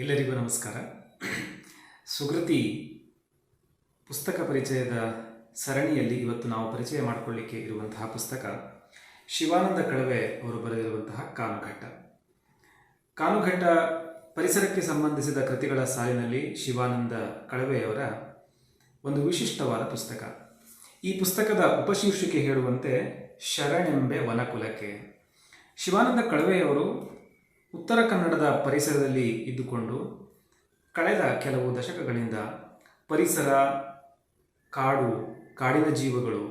ಎಲ್ಲರಿಗೂ ನಮಸ್ಕಾರ. ಸುಗೃತಿ ಪುಸ್ತಕ ಪರಿಚಯದ ಸರಣಿಯಲ್ಲಿ ಇವತ್ತು ನಾವು ಪರಿಚಯ ಮಾಡಿಕೊಳ್ಳಿಕ್ಕೆ ಇರುವಂತಹ ಪುಸ್ತಕ ಶಿವಾನಂದ ಕಳವೆ ಅವರು ಬರೆದಿರುವಂತಹ ಕಾನುಘಟ್ಟ. ಕಾನುಘಟ್ಟ ಪರಿಸರಕ್ಕೆ ಸಂಬಂಧಿಸಿದ ಕೃತಿಗಳ ಸಾಲಿನಲ್ಲಿ ಶಿವಾನಂದ ಕಳವೆಯವರ ಒಂದು ವಿಶಿಷ್ಟವಾದ ಪುಸ್ತಕ. ಈ ಪುಸ್ತಕದ ಉಪಶೀರ್ಷಿಕೆ ಹೇಳುವಂತೆ ಶರಣೆಂಬೆ ವನಕುಲಕ್ಕೆ. ಶಿವಾನಂದ ಕಳವೆಯವರು ಉತ್ತರ ಕನ್ನಡದ ಪರಿಸರದಲ್ಲಿ ಇದ್ದುಕೊಂಡು ಕಳೆದ ಕೆಲವು ದಶಕಗಳಿಂದ ಪರಿಸರ, ಕಾಡು, ಕಾಡಿನ ಜೀವಗಳು,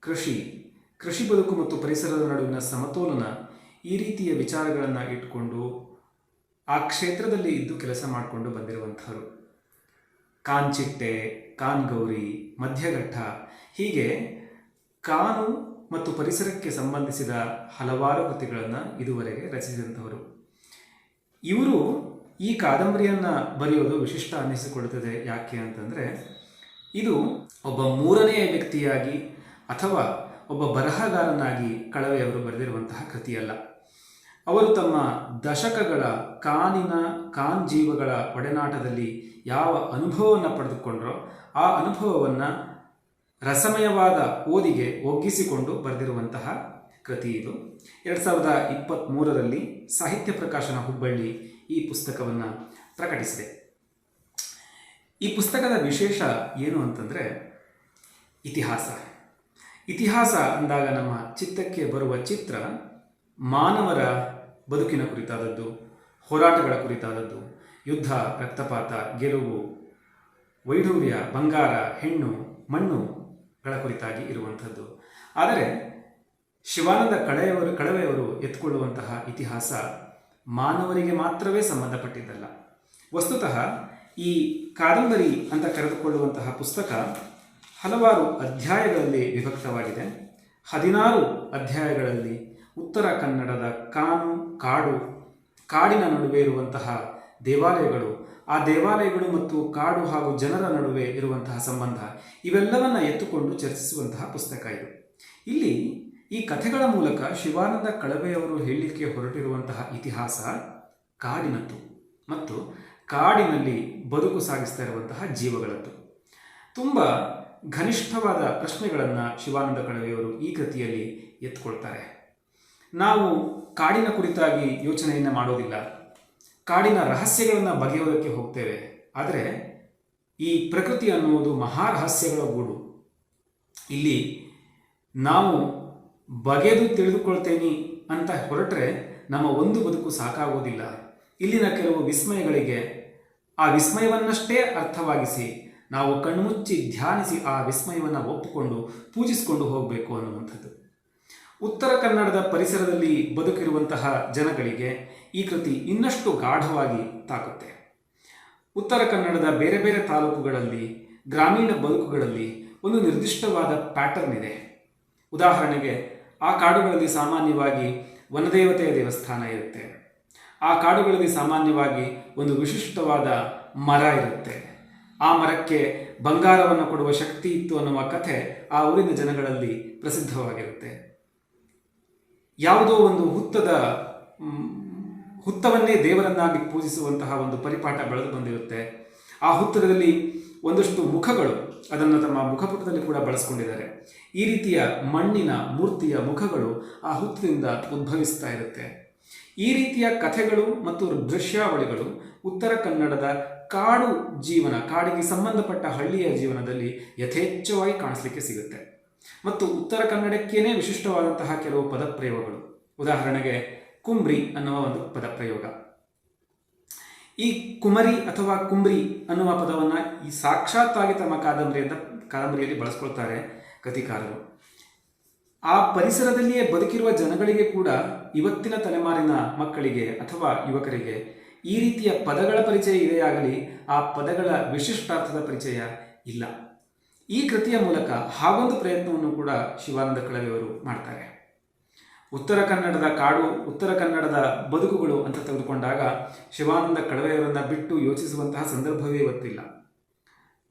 ಕೃಷಿ ಕೃಷಿ ಬದುಕು ಮತ್ತು ಪರಿಸರದ ನಡುವಿನ ಸಮತೋಲನ ಈ ರೀತಿಯ ವಿಚಾರಗಳನ್ನು ಇಟ್ಟುಕೊಂಡು ಆ ಕ್ಷೇತ್ರದಲ್ಲಿ ಇದ್ದು ಕೆಲಸ ಮಾಡಿಕೊಂಡು ಬಂದಿರುವಂಥವರು. ಕಾಂಚಿಟ್ಟೆ ಕಾನ್ಗೌರಿ, ಮಧ್ಯಘಟ್ಟ ಹೀಗೆ ಕಾನು ಮತ್ತು ಪರಿಸರಕ್ಕೆ ಸಂಬಂಧಿಸಿದ ಹಲವಾರು ಕೃತಿಗಳನ್ನು ಇದುವರೆಗೆ ರಚಿಸಿದಂಥವರು. ಇವರು ಈ ಕಾದಂಬರಿಯನ್ನು ಬರೆಯೋದು ವಿಶಿಷ್ಟ ಅನ್ನಿಸಿಕೊಳ್ಳುತ್ತದೆ ಯಾಕೆ ಅಂತಂದರೆ, ಇದು ಒಬ್ಬ ಮೂರನೆಯ ವ್ಯಕ್ತಿಯಾಗಿ ಅಥವಾ ಒಬ್ಬ ಬರಹಗಾರನಾಗಿ ಕಳವೆಯವರು ಬರೆದಿರುವಂತಹ ಕೃತಿಯಲ್ಲ. ಅವರು ತಮ್ಮ ದಶಕಗಳ ಕಾನಿನ ಕಾನ್ ಜೀವಗಳ ಒಡನಾಟದಲ್ಲಿ ಯಾವ ಅನುಭವವನ್ನು ಪಡೆದುಕೊಂಡ್ರೋ ಆ ಅನುಭವವನ್ನು ರಸಮಯವಾದ ಓದಿಗೆ ಒಗ್ಗಿಸಿಕೊಂಡು ಬರೆದಿರುವಂತಹ ಕೃತಿ ಇದು. ಎರಡು ಸಾವಿರದ ಇಪ್ಪತ್ತ್ಮೂರರಲ್ಲಿ ಸಾಹಿತ್ಯ ಪ್ರಕಾಶನ ಹುಬ್ಬಳ್ಳಿ ಈ ಪುಸ್ತಕವನ್ನು ಪ್ರಕಟಿಸಿದೆ. ಈ ಪುಸ್ತಕದ ವಿಶೇಷ ಏನು ಅಂತಂದರೆ ಇತಿಹಾಸ. ಇತಿಹಾಸ ಅಂದಾಗ ನಮ್ಮ ಚಿತ್ತಕ್ಕೆ ಬರುವ ಚಿತ್ರ ಮಾನವರ ಬದುಕಿನ ಕುರಿತಾದದ್ದು, ಹೋರಾಟಗಳ ಕುರಿತಾದದ್ದು, ಯುದ್ಧ, ರಕ್ತಪಾತ, ಗೆಲುವು, ವೈಢೂರ್ಯ, ಬಂಗಾರ, ಹೆಣ್ಣು ಮಣ್ಣುಗಳ ಕುರಿತಾಗಿ ಇರುವಂಥದ್ದು. ಆದರೆ ಶಿವಾನಂದ ಕಳೆಯವರು, ಕಳವೆಯವರು ಎತ್ಕೊಳ್ಳುವಂತಹ ಇತಿಹಾಸ ಮಾನವರಿಗೆ ಮಾತ್ರವೇ ಸಂಬಂಧಪಟ್ಟಿದ್ದಲ್ಲ. ವಸ್ತುತಃ ಈ ಕಾದಂಬರಿ ಅಂತ ಕರೆದುಕೊಳ್ಳುವಂತಹ ಪುಸ್ತಕ ಹಲವಾರು ಅಧ್ಯಾಯಗಳಲ್ಲಿ ವಿಭಕ್ತವಾಗಿದೆ. ಹದಿನಾರು ಅಧ್ಯಾಯಗಳಲ್ಲಿ ಉತ್ತರ ಕನ್ನಡದ ಕಾನು, ಕಾಡು, ಕಾಡಿನ ನಡುವೆ ಇರುವಂತಹ ದೇವಾಲಯಗಳು, ಆ ದೇವಾಲಯಗಳು ಮತ್ತು ಕಾಡು ಹಾಗೂ ಜನರ ನಡುವೆ ಇರುವಂತಹ ಸಂಬಂಧ ಇವೆಲ್ಲವನ್ನ ಎತ್ತುಕೊಂಡು ಚರ್ಚಿಸುವಂತಹ ಪುಸ್ತಕ ಇದು. ಇಲ್ಲಿ ಈ ಕಥೆಗಳ ಮೂಲಕ ಶಿವಾನಂದ ಕಳವೆಯವರು ಹೇಳಲಿಕ್ಕೆ ಹೊರಟಿರುವಂತಹ ಇತಿಹಾಸ ಕಾಡಿನದ್ದು ಮತ್ತು ಕಾಡಿನಲ್ಲಿ ಬದುಕು ಸಾಗಿಸ್ತಾ ಇರುವಂತಹ ಜೀವಗಳದ್ದು. ತುಂಬ ಘನಿಷ್ಠವಾದ ಪ್ರಶ್ನೆಗಳನ್ನು ಶಿವಾನಂದ ಕಳವೆಯವರು ಈ ಕೃತಿಯಲ್ಲಿ ಎತ್ಕೊಳ್ತಾರೆ. ನಾವು ಕಾಡಿನ ಕುರಿತಾಗಿ ಯೋಚನೆಯನ್ನು ಮಾಡೋದಿಲ್ಲ. ಕಾಡಿನ ರಹಸ್ಯಗಳನ್ನು ಬಗೆಯೋದಕ್ಕೆ ಹೋಗ್ತೇವೆ. ಆದರೆ ಈ ಪ್ರಕೃತಿ ಅನ್ನುವುದು ಮಹಾರಹಸ್ಯಗಳ ಗೂಡು. ಇಲ್ಲಿ ನಾವು ಬಗೆದು ತಿಳಿದುಕೊಳ್ತೇನೆ ಅಂತ ಹೊರಟ್ರೆ ನಮ್ಮ ಒಂದು ಬದುಕು ಸಾಕಾಗೋದಿಲ್ಲ. ಇಲ್ಲಿನ ಕೆಲವು ವಿಸ್ಮಯಗಳಿಗೆ ಆ ವಿಸ್ಮಯವನ್ನಷ್ಟೇ ಅರ್ಥವಾಗಿಸಿ ನಾವು ಕಣ್ಮುಚ್ಚಿ ಧ್ಯಾನಿಸಿ ಆ ವಿಸ್ಮಯವನ್ನು ಒಪ್ಪಿಕೊಂಡು ಪೂಜಿಸಿಕೊಂಡು ಹೋಗಬೇಕು ಅನ್ನುವಂಥದ್ದು. ಉತ್ತರ ಕನ್ನಡದ ಪರಿಸರದಲ್ಲಿ ಬದುಕಿರುವಂತಹ ಜನಗಳಿಗೆ ಈ ಕೃತಿ ಇನ್ನಷ್ಟು ಗಾಢವಾಗಿ ತಾಕುತ್ತೆ. ಉತ್ತರ ಕನ್ನಡದ ಬೇರೆ ಬೇರೆ ತಾಲೂಕುಗಳಲ್ಲಿ, ಗ್ರಾಮೀಣ ಬದುಕುಗಳಲ್ಲಿ ಒಂದು ನಿರ್ದಿಷ್ಟವಾದ ಪ್ಯಾಟರ್ನ್ ಇದೆ. ಉದಾಹರಣೆಗೆ ಆ ಕಾಡುಗಳಲ್ಲಿ ಸಾಮಾನ್ಯವಾಗಿ ವನದೇವತೆಯ ದೇವಸ್ಥಾನ ಇರುತ್ತೆ. ಆ ಕಾಡುಗಳಲ್ಲಿ ಸಾಮಾನ್ಯವಾಗಿ ಒಂದು ವಿಶಿಷ್ಟವಾದ ಮರ ಇರುತ್ತೆ. ಆ ಮರಕ್ಕೆ ಬಂಗಾರವನ್ನು ಕೊಡುವ ಶಕ್ತಿ ಇತ್ತು ಅನ್ನುವ ಕಥೆ ಆ ಊರಿನ ಜನಗಳಲ್ಲಿ ಪ್ರಸಿದ್ಧವಾಗಿರುತ್ತೆ. ಯಾವುದೋ ಒಂದು ಹುತ್ತದ ಹುತ್ತವನ್ನೇ ದೇವರನ್ನಾಗಿ ಪೂಜಿಸುವಂತಹ ಒಂದು ಪರಿಪಾಠ ಬೆಳೆದು ಬಂದಿರುತ್ತೆ. ಆ ಹುತ್ತದಲ್ಲಿ ಒಂದಷ್ಟು ಮುಖಗಳು ಅದನ್ನು ತಮ್ಮ ಮುಖಪುಟದಲ್ಲಿ ಕೂಡ ಬಳಸ್ಕೊಂಡಿದ್ದಾರೆ. ಈ ರೀತಿಯ ಮಣ್ಣಿನ ಮೂರ್ತಿಯ ಮುಖಗಳು ಆ ಹುತ್ತದಿಂದ ಉದ್ಭವಿಸ್ತಾ ಇರುತ್ತೆ. ಈ ರೀತಿಯ ಕಥೆಗಳು ಮತ್ತು ದೃಶ್ಯಾವಳಿಗಳು ಉತ್ತರ ಕನ್ನಡದ ಕಾಡು ಜೀವನ, ಕಾಡಿಗೆ ಸಂಬಂಧಪಟ್ಟ ಹಳ್ಳಿಯ ಜೀವನದಲ್ಲಿ ಯಥೇಚ್ಛವಾಗಿ ಕಾಣಿಸ್ಲಿಕ್ಕೆ ಸಿಗುತ್ತೆ. ಮತ್ತು ಉತ್ತರ ಕನ್ನಡಕ್ಕೇನೆ ವಿಶಿಷ್ಟವಾದಂತಹ ಕೆಲವು ಪದಪ್ರಯೋಗಗಳು. ಉದಾಹರಣೆಗೆ, ಕುಂಬ್ರಿ ಅನ್ನುವ ಒಂದು ಪದಪ್ರಯೋಗ. ಈ ಕುಮರಿ ಅಥವಾ ಕುಂಬ್ರಿ ಅನ್ನುವ ಪದವನ್ನು ಈ ಸಾಕ್ಷಾತ್ತಾಗಿ ತಮ್ಮ ಕಾದಂಬರಿಯಿಂದ ಕಾದಂಬರಿಯಲ್ಲಿ ಬಳಸ್ಕೊಳ್ತಾರೆ ಕಥಿಕಾರರು. ಆ ಪರಿಸರದಲ್ಲಿಯೇ ಬದುಕಿರುವ ಜನಗಳಿಗೆ ಕೂಡ ಇವತ್ತಿನ ತಲೆಮಾರಿನ ಮಕ್ಕಳಿಗೆ ಅಥವಾ ಯುವಕರಿಗೆ ಈ ರೀತಿಯ ಪದಗಳ ಪರಿಚಯ ಇದೆಯಾಗಲಿ, ಆ ಪದಗಳ ವಿಶಿಷ್ಟಾರ್ಥದ ಪರಿಚಯ ಇಲ್ಲ. ಈ ಕೃತಿಯ ಮೂಲಕ ಹಾಗೊಂದು ಪ್ರಯತ್ನವನ್ನು ಕೂಡ ಶಿವಾನಂದ ಕಳವೆಯವರು ಮಾಡ್ತಾರೆ. ಉತ್ತರ ಕನ್ನಡದ ಕಾಡು, ಉತ್ತರ ಕನ್ನಡದ ಬದುಕುಗಳು ಅಂತ ತೆಗೆದುಕೊಂಡಾಗ ಶಿವಾನಂದ ಕಳವೆಯವರನ್ನು ಬಿಟ್ಟು ಯೋಚಿಸುವಂತಹ ಸಂದರ್ಭವೇ ಇವತ್ತಿಲ್ಲ.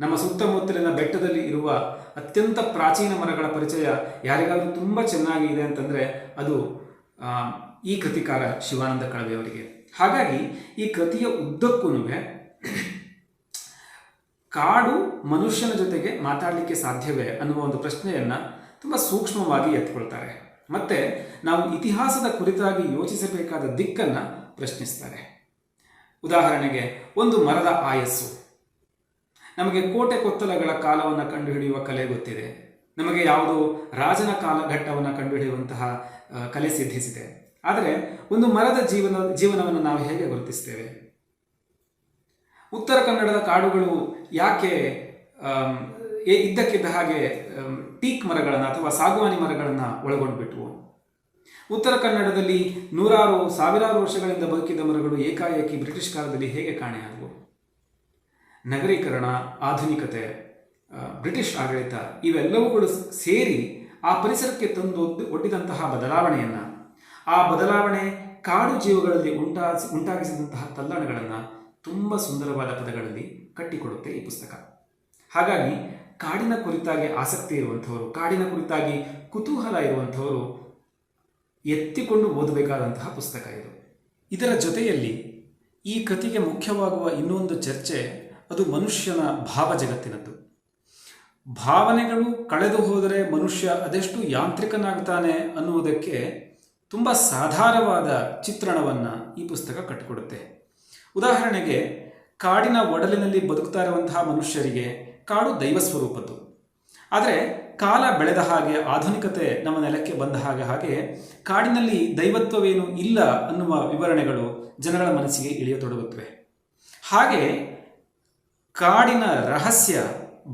ನಮ್ಮ ಸುತ್ತಮುತ್ತಲಿನ ಬೆಟ್ಟದಲ್ಲಿ ಇರುವ ಅತ್ಯಂತ ಪ್ರಾಚೀನ ಮರಗಳ ಪರಿಚಯ ಯಾರಿಗಾದರೂ ತುಂಬ ಚೆನ್ನಾಗಿ ಇದೆ ಅಂತಂದರೆ ಅದು ಈ ಕೃತಿಕಾರ ಶಿವಾನಂದ ಕಳವೆಯವರಿಗೆ ಹಾಗಾಗಿ ಈ ಕೃತಿಯ ಉದ್ದಕ್ಕೂ ಕಾಡು ಮನುಷ್ಯನ ಜೊತೆಗೆ ಮಾತಾಡಲಿಕ್ಕೆ ಸಾಧ್ಯವೇ ಅನ್ನುವ ಒಂದು ಪ್ರಶ್ನೆಯನ್ನ ತುಂಬ ಸೂಕ್ಷ್ಮವಾಗಿ ಎತ್ಕೊಳ್ತಾರೆ ಮತ್ತೆ ನಾವು ಇತಿಹಾಸದ ಕುರಿತಾಗಿ ಯೋಚಿಸಬೇಕಾದ ದಿಕ್ಕನ್ನು ಪ್ರಶ್ನಿಸ್ತಾರೆ. ಉದಾಹರಣೆಗೆ, ಒಂದು ಮರದ ಆಯಸ್ಸು. ನಮಗೆ ಕೋಟೆ ಕೊತ್ತಲಗಳ ಕಾಲವನ್ನು ಕಂಡುಹಿಡಿಯುವ ಕಲೆ ಗೊತ್ತಿದೆ. ನಮಗೆ ಯಾವುದು ರಾಜನ ಕಾಲಘಟ್ಟವನ್ನು ಕಂಡುಹಿಡಿಯುವಂತಹ ಕಲೆ ಸಿದ್ಧಿಸಿದೆ. ಆದರೆ, ಒಂದು ಮರದ ಜೀವನ, ಜೀವನವನ್ನು ನಾವು ಹೇಗೆ ಗುರುತಿಸ್ತೇವೆ? ಉತ್ತರ ಕನ್ನಡದ ಕಾಡುಗಳು ಯಾಕೆ ಇದ್ದಕ್ಕಿದ್ದ ಹಾಗೆ ಟೀಕ್ ಮರಗಳನ್ನು ಅಥವಾ ಸಾಗುವಾನಿ ಮರಗಳನ್ನು ಒಳಗೊಂಡ್ಬಿಟ್ವು. ಉತ್ತರ ಕನ್ನಡದಲ್ಲಿ ನೂರಾರು, ಸಾವಿರಾರು ವರ್ಷಗಳಿಂದ ಬದುಕಿದ ಮರಗಳು ಏಕಾಏಕಿ ಬ್ರಿಟಿಷ್ ಕಾಲದಲ್ಲಿ ಹೇಗೆ ಕಾಣೆಯಾದವು? ನಗರೀಕರಣ, ಆಧುನಿಕತೆ ಬ್ರಿಟಿಷ್ ಆಡಳಿತ, ಇವೆಲ್ಲವುಗಳು ಸೇರಿ ಆ ಪರಿಸರಕ್ಕೆ ತಂದು ಒಡ್ಡಿ- ಒಡ್ಡಿದಂತಹ ಬದಲಾವಣೆಯನ್ನು, ಆ ಬದಲಾವಣೆ ಕಾಡು ಜೀವಗಳಲ್ಲಿ ಉಂಟಾ ಉಂಟಾಗಿಸಿದಂತಹ ತಲ್ಲಣಗಳನ್ನು ತುಂಬ ಸುಂದರವಾದ ಪದಗಳಲ್ಲಿ ಕಟ್ಟಿಕೊಡುತ್ತೆ ಈ ಪುಸ್ತಕ. ಹಾಗಾಗಿ ಕಾಡಿನ ಕುರಿತಾಗಿ ಆಸಕ್ತಿ ಇರುವಂಥವರು, ಕಾಡಿನ ಕುರಿತಾಗಿ ಕುತೂಹಲ ಇರುವಂಥವರು ಎತ್ತಿಕೊಂಡು ಓದಬೇಕಾದಂತಹ ಪುಸ್ತಕ ಇದು. ಇದರ ಜೊತೆಯಲ್ಲಿ ಈ ಕಥೆಗೆ ಮುಖ್ಯವಾಗುವ ಇನ್ನೊಂದು ಚರ್ಚೆ ಅದು ಮನುಷ್ಯನ ಭಾವ ಜಗತ್ತಿನದ್ದು. ಭಾವನೆಗಳು ಕಳೆದು ಹೋದರೆ ಮನುಷ್ಯ ಅದೆಷ್ಟು ಯಾಂತ್ರಿಕನಾಗ್ತಾನೆ ಅನ್ನುವುದಕ್ಕೆ ತುಂಬ ಸಾಧಾರವಾದ ಚಿತ್ರಣವನ್ನು ಈ ಪುಸ್ತಕ ಕಟ್ಟಿಕೊಡುತ್ತೆ. ಉದಾಹರಣೆಗೆ ಕಾಡಿನ ಒಡಲಿನಲ್ಲಿ ಬದುಕ್ತಾ ಇರುವಂತಹ ಮನುಷ್ಯರಿಗೆ ಕಾಡು ದೈವ ಸ್ವರೂಪದ್ದು. ಆದರೆ ಕಾಲ ಬೆಳೆದ ಹಾಗೆ ಆಧುನಿಕತೆ ನಮ್ಮ ನೆಲಕ್ಕೆ ಬಂದ ಹಾಗೆ ಹಾಗೆ ಕಾಡಿನಲ್ಲಿ ದೈವತ್ವವೇನು ಇಲ್ಲ ಅನ್ನುವ ವಿವರಣೆಗಳು ಜನಗಳ ಮನಸ್ಸಿಗೆ ಇಳಿಯತೊಡಗುತ್ತವೆ. ಹಾಗೆ ಕಾಡಿನ ರಹಸ್ಯ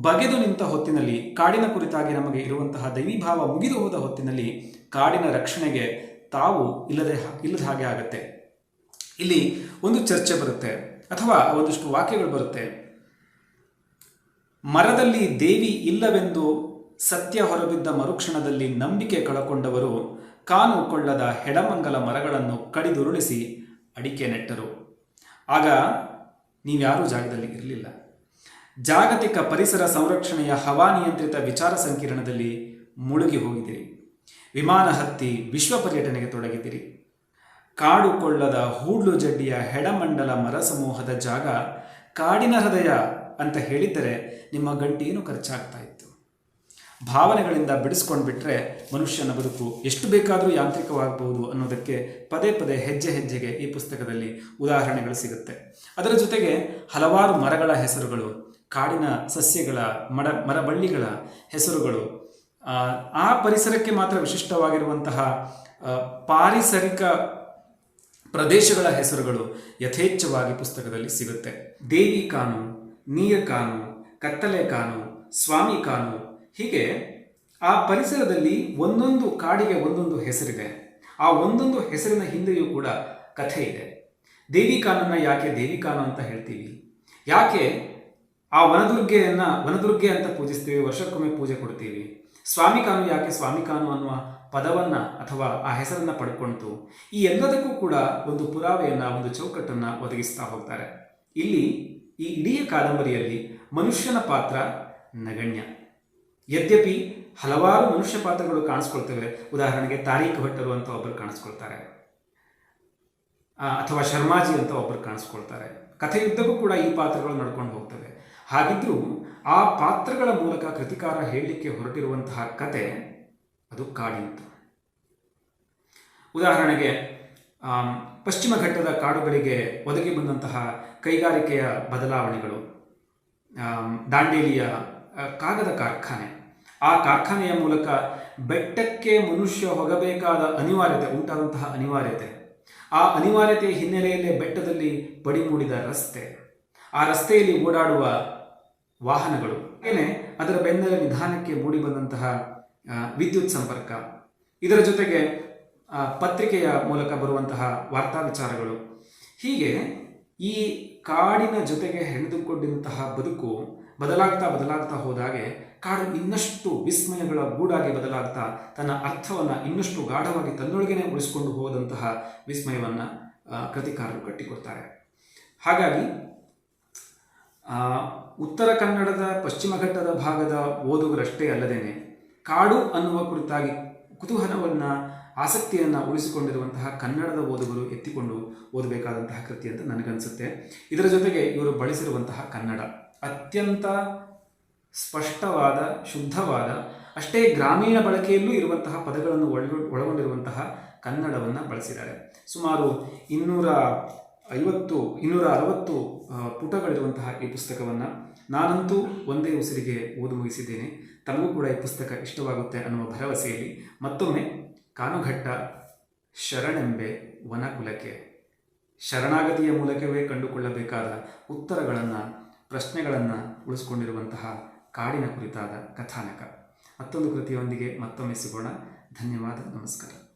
ಬಗೆದು ನಿಂತ ಹೊತ್ತಿನಲ್ಲಿ, ಕಾಡಿನ ಕುರಿತಾಗಿ ನಮಗೆ ಇರುವಂತಹ ದೈವೀಭಾವ ಮುಗಿದು ಹೋದ ಹೊತ್ತಿನಲ್ಲಿ ಕಾಡಿನ ರಕ್ಷಣೆಗೆ ತಾವು ಇಲ್ಲದೆ ಇಲ್ಲದ ಹಾಗೆ ಆಗುತ್ತೆ. ಇಲ್ಲಿ ಒಂದು ಚರ್ಚೆ ಬರುತ್ತೆ, ಅಥವಾ ಒಂದಿಷ್ಟು ವಾಕ್ಯಗಳು ಬರುತ್ತೆ. ಮರದಲ್ಲಿ ದೇವಿ ಇಲ್ಲವೆಂದು ಸತ್ಯ ಹೊರಬಿದ್ದ ಮರುಕ್ಷಣದಲ್ಲಿ ನಂಬಿಕೆ ಕಳಕೊಂಡವರು ಕಾನು ಕೊಳ್ಳದ ಹೆಡಮಂಗಲ ಮರಗಳನ್ನು ಕಡಿದುರುಳಿಸಿ ಅಡಿಕೆ ನೆಟ್ಟರು. ಆಗ ನೀವ್ಯಾರೂ ಜಾಗದಲ್ಲಿ ಇರಲಿಲ್ಲ. ಜಾಗತಿಕ ಪರಿಸರ ಸಂರಕ್ಷಣೆಯ ಹವಾನಿಯಂತ್ರಿತ ವಿಚಾರ ಸಂಕಿರಣದಲ್ಲಿ ಮುಳುಗಿ ಹೋಗಿದ್ದೀರಿ. ವಿಮಾನ ಹತ್ತಿ ವಿಶ್ವ ಪರ್ಯಟನೆಗೆ ಕಾಡು ಕೊಳ್ಳದ ಹೂಡ್ಲು ಜಡ್ಡಿಯ ಹೆಡಮಂಡಲ ಮರ ಸಮೂಹದ ಜಾಗ ಕಾಡಿನ ಹೃದಯ ಅಂತ ಹೇಳಿದ್ದರೆ ನಿಮ್ಮ ಗಂಟೇನು ಖರ್ಚಾಗ್ತಾ ಇತ್ತು? ಭಾವನೆಗಳಿಂದ ಬಿಡಿಸ್ಕೊಂಡು ಬಿಟ್ಟರೆ ಮನುಷ್ಯನ ಬದುಕು ಎಷ್ಟು ಬೇಕಾದರೂ ಯಾಂತ್ರಿಕವಾಗಬಹುದು ಅನ್ನೋದಕ್ಕೆ ಪದೇ ಪದೇ ಹೆಜ್ಜೆ ಹೆಜ್ಜೆಗೆ ಈ ಪುಸ್ತಕದಲ್ಲಿ ಉದಾಹರಣೆಗಳು ಸಿಗುತ್ತೆ. ಅದರ ಜೊತೆಗೆ ಹಲವಾರು ಮರಗಳ ಹೆಸರುಗಳು ಕಾಡಿನ ಸಸ್ಯಗಳ ಮಡ ಮರಬಳ್ಳಿಗಳ ಹೆಸರುಗಳು ಆ, ಪರಿಸರಕ್ಕೆ ಮಾತ್ರ ವಿಶಿಷ್ಟವಾಗಿರುವಂತಹ ಪಾರಿಸರಿಕ ಪ್ರದೇಶಗಳ ಹೆಸರುಗಳು ಯಥೇಚ್ಛವಾಗಿ ಪುಸ್ತಕದಲ್ಲಿ ಸಿಗುತ್ತೆ. ದೇವಿ ಕಾನು ನೀರ್ ಕಾನು ಕತ್ತಲೆ ಕಾನು ಸ್ವಾಮಿ ಕಾನು ಹೀಗೆ ಆ ಪರಿಸರದಲ್ಲಿ ಒಂದೊಂದು ಕಾಡಿಗೆ ಒಂದೊಂದು ಹೆಸರಿದೆ. ಆ ಒಂದೊಂದು ಹೆಸರಿನ ಹಿಂದೆಯೂ ಕೂಡ ಕಥೆ ಇದೆ. ದೇವಿ ಕಾನನ್ನ ಯಾಕೆ ದೇವಿ ಕಾನು ಅಂತ ಹೇಳ್ತೀವಿ? ಯಾಕೆ ಆ ವನದುರ್ಗೆಯನ್ನ, ವನದುರ್ಗೆ ಅಂತ ಪೂಜಿಸ್ತೀವಿ, ವರ್ಷಕ್ಕೊಮ್ಮೆ ಪೂಜೆ ಕೊಡ್ತೀವಿ? ಸ್ವಾಮಿ ಕಾನು ಯಾಕೆ ಸ್ವಾಮಿ ಕಾನು ಅನ್ನುವ ಪದವನ್ನ ಅಥವಾ ಆ ಹೆಸರನ್ನ ಪಡ್ಕೊಳ್ತು ಈ ಎಲ್ಲದಕ್ಕೂ ಕೂಡ ಒಂದು ಪುರಾವೆಯನ್ನ, ಒಂದು ಚೌಕಟ್ಟನ್ನ ಒದಗಿಸ್ತಾ ಹೋಗ್ತಾರೆ. ಇಲ್ಲಿ ಈ ಇಡೀ ಕಾದಂಬರಿಯಲ್ಲಿ ಮನುಷ್ಯನ ಪಾತ್ರ ನಗಣ್ಯ. ಯದ್ಯಪಿ ಹಲವಾರು ಮನುಷ್ಯ ಪಾತ್ರಗಳು ಕಾಣಿಸ್ಕೊಳ್ತವೆ. ಉದಾಹರಣೆಗೆ ತಾರೀಖ್ ಭಟ್ಟರು ಅಂತ ಒಬ್ಬರು ಕಾಣಿಸ್ಕೊಳ್ತಾರೆ. ಅಥವಾ ಶರ್ಮಾಜಿ ಅಂತ ಒಬ್ಬರು ಕಾಣಿಸ್ಕೊಳ್ತಾರೆ. ಕಥೆಯುದ್ದಕ್ಕೂ ಕೂಡ ಈ ಪಾತ್ರಗಳು ನಡ್ಕೊಂಡು ಹೋಗ್ತವೆ. ಹಾಗಿದ್ರೂ ಆ ಪಾತ್ರಗಳ ಮೂಲಕ ಕೃತಿಕಾರ ಹೇಳಲಿಕ್ಕೆ ಹೊರಟಿರುವಂತಹ ಕತೆ ಅದು ಕಾಡಿಂತು ಉದಾಹರಣೆಗೆ ಪಶ್ಚಿಮ ಘಟ್ಟದ ಕಾಡುಗಳಿಗೆ ಒದಗಿ ಬಂದಂತಹ ಕೈಗಾರಿಕೆಯ ಬದಲಾವಣೆಗಳು ದಾಂಡೇಲಿಯ ಕಾಗದ ಕಾರ್ಖಾನೆ. ಆ ಕಾರ್ಖಾನೆಯ ಮೂಲಕ ಬೆಟ್ಟಕ್ಕೆ ಮನುಷ್ಯ ಹೋಗಬೇಕಾದ ಅನಿವಾರ್ಯತೆ, ಉಂಟಾದಂತಹ ಅನಿವಾರ್ಯತೆ. ಆ ಅನಿವಾರ್ಯತೆಯ ಹಿನ್ನೆಲೆಯಲ್ಲೇ ಬೆಟ್ಟದಲ್ಲಿ ಪಡಿ ಮೂಡಿದ ರಸ್ತೆ. ಆ ರಸ್ತೆಯಲ್ಲಿ ಓಡಾಡುವ ವಾಹನಗಳು. ಏನೇ ಅದರ ಬೆನ್ನಲ್ಲೇ ನಿಧಾನಕ್ಕೆ ಮೂಡಿ ಬಂದಂತಹ ವಿದ್ಯುತ್ ಸಂಪರ್ಕ. ಇದರ ಜೊತೆಗೆ ಪತ್ರಿಕೆಯ ಮೂಲಕ ಬರುವಂತಹ ವಾರ್ತಾ ವಿಚಾರಗಳು. ಹೀಗೆ ಈ ಕಾಡಿನ ಜೊತೆಗೆ ಹೆಣೆದುಕೊಂಡಂತಹ ಬದುಕು ಬದಲಾಗ್ತಾ ಬದಲಾಗ್ತಾ ಹೋದಾಗೆ ಕಾಡು ಇನ್ನಷ್ಟು ವಿಸ್ಮಯಗಳ ಗೂಡಾಗಿ ಬದಲಾಗ್ತಾ ತನ್ನ ಅರ್ಥವನ್ನು ಇನ್ನಷ್ಟು ಗಾಢವಾಗಿ ತನ್ನೊಳಗೇನೆ ಉಳಿಸಿಕೊಂಡು ಹೋದಂತಹ ವಿಸ್ಮಯವನ್ನು ಕೃತಿಕಾರರು ಕಟ್ಟಿಕೊಡ್ತಾರೆ. ಹಾಗಾಗಿ ಉತ್ತರ ಕನ್ನಡದ ಪಶ್ಚಿಮ ಘಟ್ಟದ ಭಾಗದ ಓದುಗರಷ್ಟೇ ಅಲ್ಲದೇನೆ ಕಾಡು ಅನ್ನುವ ಕುರಿತಾಗಿ ಕುತೂಹಲವನ್ನು ಆಸಕ್ತಿಯನ್ನು ಉಳಿಸಿಕೊಂಡಿರುವಂತಹ ಕನ್ನಡದ ಓದುಗರು ಎತ್ತಿಕೊಂಡು ಓದಬೇಕಾದಂತಹ ಕೃತಿ ಅಂತ ನನಗನ್ಸುತ್ತೆ. ಇದರ ಜೊತೆಗೆ ಇವರು ಬಳಸಿರುವಂತಹ ಕನ್ನಡ. ಅತ್ಯಂತ ಸ್ಪಷ್ಟವಾದ, ಶುದ್ಧವಾದ, ಅಷ್ಟೇ ಗ್ರಾಮೀಣ ಬಳಕೆಯಲ್ಲೂ ಇರುವಂತಹ ಪದಗಳನ್ನು ಒಳಗ, ಒಳಗೊಂಡಿರುವಂತಹ ಕನ್ನಡವನ್ನು ಬಳಸಿದ್ದಾರೆ. ಸುಮಾರು ಇನ್ನೂರ ಐವತ್ತು, ಇನ್ನೂರ ಅರವತ್ತು ಪುಟಗಳಿರುವಂತಹ ಈ ಪುಸ್ತಕವನ್ನು ನಾನಂತೂ ಒಂದೇ ಉಸಿರಿಗೆ ಓದು ಮುಗಿಸಿದ್ದೇನೆ. ತಮಗೂ ಕೂಡ ಈ ಪುಸ್ತಕ ಇಷ್ಟವಾಗುತ್ತೆ ಅನ್ನುವ ಭರವಸೆಯಲ್ಲಿ ಮತ್ತೊಮ್ಮೆ ಕಾನುಘಟ್ಟ, ಶರಣೆಂಬೆ, ವನಕುಲಕ್ಕೆ. ಶರಣಾಗತಿಯ ಮೂಲಕವೇ ಕಂಡುಕೊಳ್ಳಬೇಕಾದ ಉತ್ತರಗಳನ್ನು, ಪ್ರಶ್ನೆಗಳನ್ನು ಉಳಿಸ್ಕೊಂಡಿರುವಂತಹ ಕಾಡಿನ ಕುರಿತಾದ ಕಥಾನಕ. ಮತ್ತೊಂದು ಕೃತಿಯೊಂದಿಗೆ ಮತ್ತೊಮ್ಮೆ ಸಿಗೋಣ. ಧನ್ಯವಾದ, ನಮಸ್ಕಾರ.